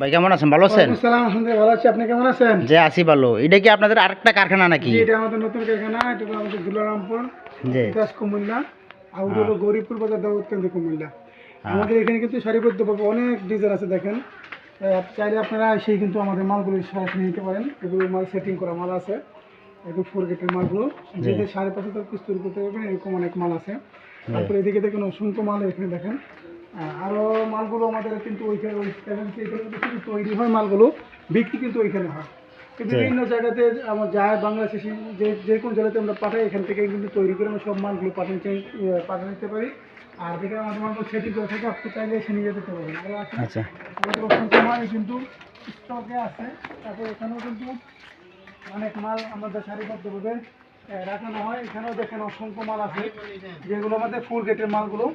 ভাই কেমন আছেন? ভালো আছেন? ভালো আছি। আপনি কেমন আছেন? যে আছি ভালো। এটা কি আপনাদের আরেকটা কারখানা নাকি? জি, এটা আমাদের নতুন কারখানা। এটা আমাদের দুলারামপুর জি। কুমিল্লা। আর হলো গৌরীপুর বাজার কুমিল্লা। হ্যাঁ। আমাদের এখানে কিন্তু সারিবদ্ধভাবে অনেক ডিজাইন আছে দেখেন। চাইলে আপনারা সেই কিন্তু আমাদের মালগুলো সরাসরি নিতে পারেন। এগুলো মাল সেটিং করা মাল আছে। একদম ফোর গেটের মালগুলো। যেটা সাড়ে পাঁচ হাজার পিস তৈরি করতে পারবেন এরকম অনেক মাল আছে। তারপরে এদিকে দেখেন অসংখ্য মাল এখানে দেখেন। আহ, আরও মালগুলো আমাদের কিন্তু ওইখানে ওই এখানে কিন্তু তৈরি হয় মালগুলো বিক্রি কিন্তু ওইখানে হয়। বিভিন্ন জায়গাতে আমার যায় বাংলাদেশে যে যে কোনো জেলাতে আমরা পাঠাই এখান থেকে কিন্তু তৈরি করে আমরা সব মালগুলো পাঠাতে পাঠিয়ে নিতে পারি। আর যেখানে আমাদের মালগুলো সেটিং করে থাকে আপনি চাইলে এসে নিয়ে যেতে পারবেন। আচ্ছা। আমাদের কিন্তু স্টকে আছে। তারপর এখানেও কিন্তু অনেক মাল আমাদের সারিবদ্ধভাবে রাখানো হয়, এখানেও দেখেন অসংখ্য মাল আছে, যেগুলো আমাদের ফুল গেটের মালগুলো।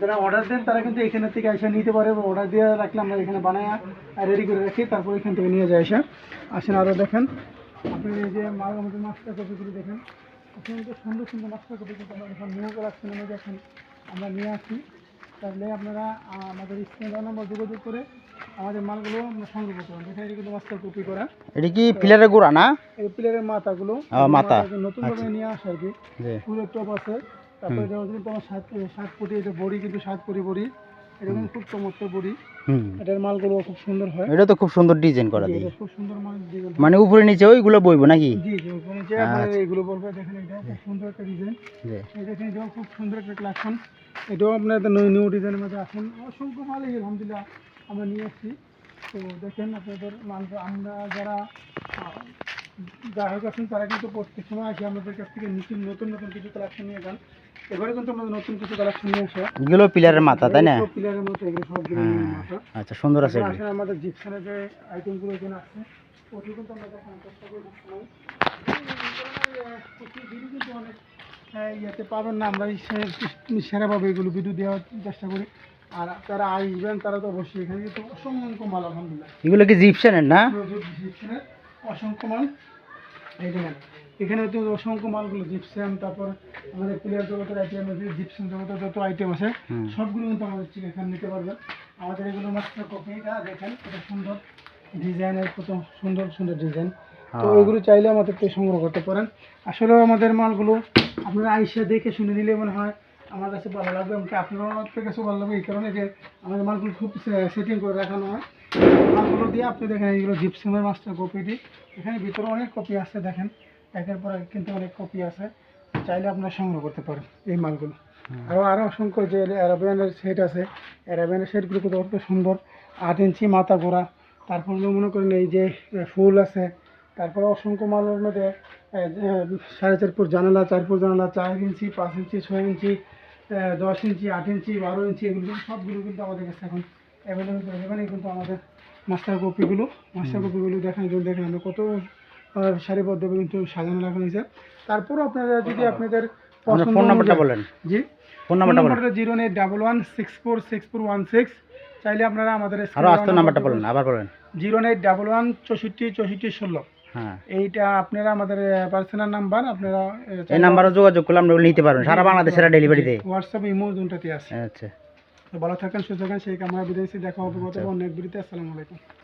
যারা অর্ডার দেন, তারা কিন্তু এখানে থেকে এসে নিতে পারে অর্ডার দিয়ে রাখলে আমরা এখানে বানায় রেডি করে রাখি, তারপর এখান থেকে নিয়ে যায় এসে। আসেন আরও দেখেন। আপনি এই যে মাল, আমাদের মাস্টার কপিগুলি দেখেন অত্যন্ত সুন্দর সুন্দর মাস্টার কপি কিন্তু আমরা এখন নিউ কালেকশনের মধ্যে এখন আমরা নিয়ে আসি। তাহলে আপনারা আমাদের স্ক্রিন নম্বর যোগাযোগ করে আমাদের মালগুলো আমরা সংগ্রহ করতে পারেন এখানে কিন্তু মাস্টার কপি করা। এটা কি পিলারের গোড়া না? এই প্লেয়ারের মাথাগুলো মাথা। নতুন ভাবে নিয়ে আসা আর কি। ফুলের টপ আছে। তারপরে এটা তোমার সাত সাত কোটি এটা বড়ি কিন্তু সাত কোটি বড়ি। খুব চমৎকার বড়ি। এটার মালগুলো খুব সুন্দর হয়। এটা তো খুব সুন্দর ডিজাইন করা খুব সুন্দর মাল ডিজাইন মানে উপরে নিচে ওইগুলো বইবো নাকি? জি জি ওখানে যে আপনারা এইগুলো বলবে দেখেন এটা খুব সুন্দর একটা ডিজাইন জি। এটাও খুব সুন্দর একটা কালেকশন এটাও আপনাদের নিউ নিউ ডিজাইনের মধ্যে আছেন অসংখ্য মাল আলহামদুলিল্লাহ। আমরা নিয়ে এসেছি তো দেখেন আপনাদের মাল আমরা যারা গ্রাহক আছেন তারা কিন্তু প্রত্যেক সময় আসে আমাদের কাছ থেকে নতুন নতুন নতুন কিছু কালেকশন নিয়ে যান। এবারে কিন্তু আমাদের নতুন কিছু কালেকশন নিয়ে আসে। এগুলো পিলারের মাথা তাই না? পিলারের মতো এগুলো সবগুলো নিয়ে মাথা। আচ্ছা সুন্দর আছে এগুলো। আমাদের জিপসানের যে আইটেমগুলো এখানে আছে। ওটি কিন্তু আমরা দেখানোর চেষ্টা করি কিন্তু অনেক ইয়েতে পাবেন না। আমরা সেরাভাবে এগুলো ভিডিও দেওয়ার চেষ্টা করি। আর যারা আসবেন তারা তো অবশ্যই এখানে কিন্তু অসংখ্য মাল আলহামদুলিল্লাহ। এগুলো কি জিপশনের না? জিপসানের অসংখ্য মাল। এই দেখেন এখানে তো অসংখ্য মালগুলো জিপসাম তারপর আমাদের প্লেয়ার জগতের আইটেম আছে জিপসাম জগতের যত আইটেম আছে সবগুলো কিন্তু আমাদের এখানে নিতে পারবেন। আমাদের এগুলো মাত্র কপিটা দেখেন কত সুন্দর ডিজাইনের কত সুন্দর সুন্দর ডিজাইন। তো হ্যাঁ। এগুলো চাইলে আমাদের থেকে সংগ্রহ করতে পারেন। আসলে আমাদের মালগুলো আপনারা আইসা দেখে শুনে নিলে মনে হয় আমার কাছে ভালো লাগবে এমনকি আপনাদের কাছেও ভালো লাগবে এই কারণে যে আমাদের মালগুলো খুব সেটিং করে রাখানো হয়। মালগুলো দিয়ে আপনি দেখেন এইগুলো জিপসিমের মাস্টার কপিটি এখানে ভিতরে অনেক কপি আছে দেখেন। একের পর এক কিন্তু অনেক কপি আছে। চাইলে আপনারা সংগ্রহ করতে পারেন এই মালগুলো। আরও আরও অসংখ্য যে অ্যারাবিয়ানের সেট আছে অ্যারাবিয়ানের সেটগুলো কিন্তু অত সুন্দর। আট ইঞ্চি মাথা গোড়া তারপর মনে করেন এই যে ফুল আছে। তারপরে অসংখ্য মালের মধ্যে সাড়ে চার ফুট জানালা চার ফুট জানালা চার ইঞ্চি পাঁচ ইঞ্চি ছয় ইঞ্চি দশ ইঞ্চি আট ইঞ্চি বারো ইঞ্চি এগুলো কিন্তু সবগুলো কিন্তু আমাদের কাছে এখন অ্যাভেলেবেল যাবেন এই কিন্তু আমাদের মাস্টার কপিগুলো মাস্টার কপিগুলো দেখেন দেখেন আমরা কত আহ, সারিবদ্ধভাবে কিন্তু সাজানো রাখা হয়েছে। তারপরও আপনারা যদি আপনাদের ফোন নাম্বারটা বলেন। জি। ফোন নাম্বারটা বলেন। Zero eight double one six four six four one six চাইলে আপনারা আমাদের আস্ত নাম্বারটা বলেন আবার বলেন। জিরো এইট ডাবল ওয়ান চৌষট্টি চৌষট্টি ষোলো। হ্যাঁ। এইটা আপনারা আমাদের পার্সোনাল নাম্বার আপনারা এই নাম্বারে যোগাযোগ করলে আমরা নিতে পারবেন সারা বাংলাদেশের ডেলিভারি দেয় হোয়াটসঅ্যাপ ইমো দুটাতে আছে। আচ্ছা। তো ভালো থাকেন সুস্থ থাকেন সেই কামনা বিদেশে দেখা হবে কত অনেক বিরতি আসসালামু আলাইকুম।